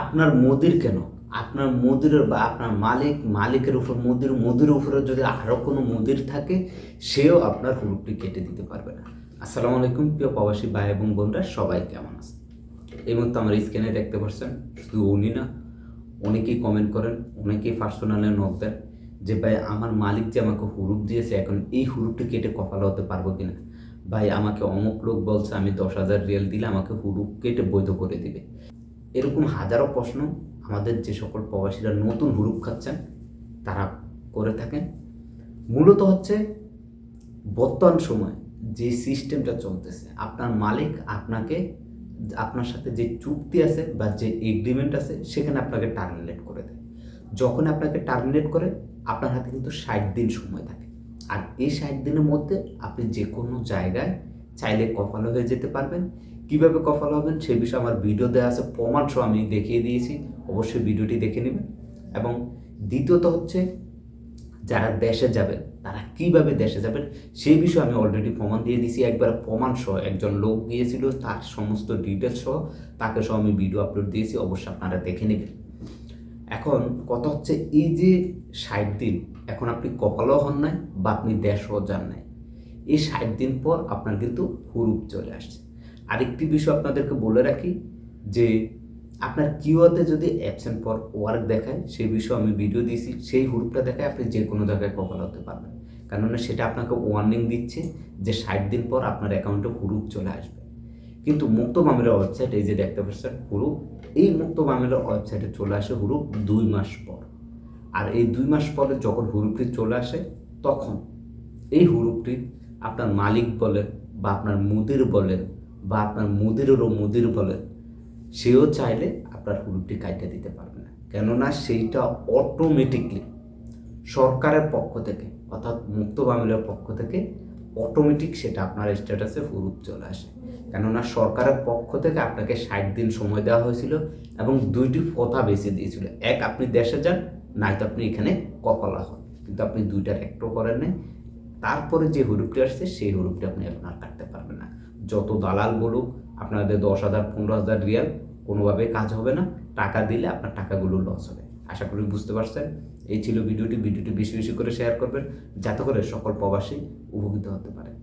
আপনার মোদির কেন? আপনার মোদিরের বা আপনার মালিক, মালিকের উপর মোদির মোদির উপরে যদি আরও কোনো মোদির থাকে, সেও আপনার হুরুপটি কেটে দিতে পারবে না। আসসালামু আলাইকুম, প্রিয় প্রবাসী ভাই এবং বোনরা, সবাই কেমন আছে এই মুহূর্তে আমার স্ক্রিনে দেখতে পাচ্ছেন, শুধু উনি না, অনেকেই কমেন্ট করেন, অনেকেই পার্সোনালে নক দেন যে, ভাই, আমার মালিক যে আমাকে হুরুপ দিয়েছে, এখন এই হুরুপটি কেটে কপালে হতে পারব কিনা? ভাই, আমাকে অমুক লোক বলছে, আমি দশ হাজার রিয়াল দিলে আমাকে হুরুপ কেটে বৈধ করে দিবে। এরকম হাজারো প্রশ্ন আমাদের যে সকল প্রবাসীরা নতুন হুরুপ খাচ্ছেন, তারা করে থাকেন। মূলত হচ্ছে বর্তমান সময় যে সিস্টেমটা চলতেছে, আপনার মালিক আপনাকে, আপনার সাথে যে চুক্তি আছে বা যে এগ্রিমেন্ট আছে, সেখানে আপনাকে টার্মিনেট করে দেয়। যখন আপনাকে টার্মিনেট করে, আপনার হাতে কিন্তু ষাট দিন সময় থাকে। আর এই ষাট দিনের মধ্যে আপনি যে কোনো জায়গায় চাইলে কপাল হয়ে যেতে পারবেন। কীভাবে কপাল হবেন সে বিষয়ে আমার ভিডিও দেওয়া আছে প্রমাণ সহ আমি দেখিয়ে দিয়েছি, অবশ্যই ভিডিওটি দেখে নেবেন। এবং দ্বিতীয়ত হচ্ছে, যারা দেশে যাবেন, তারা কীভাবে দেশে যাবেন, সেই বিষয়ে আমি অলরেডি প্রমাণ দিয়ে দিয়েছি। একবার প্রমাণ সহ একজন লোক গিয়েছিল, তার সমস্ত ডিটেলস সহ, তাকে সহ আমি ভিডিও আপলোড দিয়েছি, অবশ্যই আপনারা দেখে নেবেন। এখন কথা হচ্ছে, এই যে ষাট দিন, এখন আপনি কপালও হন নাই, বা আপনি দেশও যান নাই। এই ষাট দিন পর আপনার কিন্তু হুরুপ চলে আসছে। আরেকটি বিষয় আপনাদেরকে বলে রাখি যে আপনার কিওতে যদি অ্যাবসেন্ট পর ওয়ার্ক দেখায়, সেই বিষয়ে আমি ভিডিও দিয়েছি, সেই হুরুপটা দেখায় আপনি যে কোনো জায়গায় কপাল হতে পারবেন। কেননা সেটা আপনাকে ওয়ার্নিং দিচ্ছে যে ষাট দিন পর আপনার অ্যাকাউন্টে হুরুপ চলে আসবে। কিন্তু মুক্ত মামলার ওয়েবসাইট এই যে দেখতে পাচ্ছেন হুরুপ, এই মুক্ত মামলার ওয়েবসাইটে চলে আসে হুরুপ দুই মাস পর। আর এই দুই মাস পরে যখন হুরুপটি চলে আসে, তখন এই হুরুপটি আপনার মালিক বলেন বা আপনার মুদির বলেন বা আপনার মুদিরেরও মুদির বলে, সেও চাইলে আপনার হুরুপটি কাইটে দিতে পারবে না। কেননা সেইটা অটোমেটিকলি সরকারের পক্ষ থেকে, অর্থাৎ মুক্ত মামলার পক্ষ থেকে অটোমেটিক সেটা আপনার স্ট্যাটাসে হুরুপ চলে আসে। কেননা সরকারের পক্ষ থেকে আপনাকে ষাট দিন সময় দেওয়া হয়েছিল এবং দুইটি কথা বেছে দিয়েছিল। এক, আপনি দেশে যান নয়তো আপনি এখানে কপালা হন। কিন্তু আপনি দুইটার একটু করেন নাই। তারপরে যে হুরুপটি আসছে, সেই হুরুপটি আপনি আর কাটতে পারবেন না। যত দালাল বলুক, আপনাদের দশ হাজার, পনেরো হাজার রিয়াল কোনোভাবে কাজ হবে না। টাকা দিলে আপনার টাকাগুলো লস হবে। আশা করি বুঝতে পারছেন? এই ছিল ভিডিওটি। ভিডিওটি বেশি বেশি করে শেয়ার করবেন। যাতে করে সকল প্রবাসী উপকৃত হতে পারে।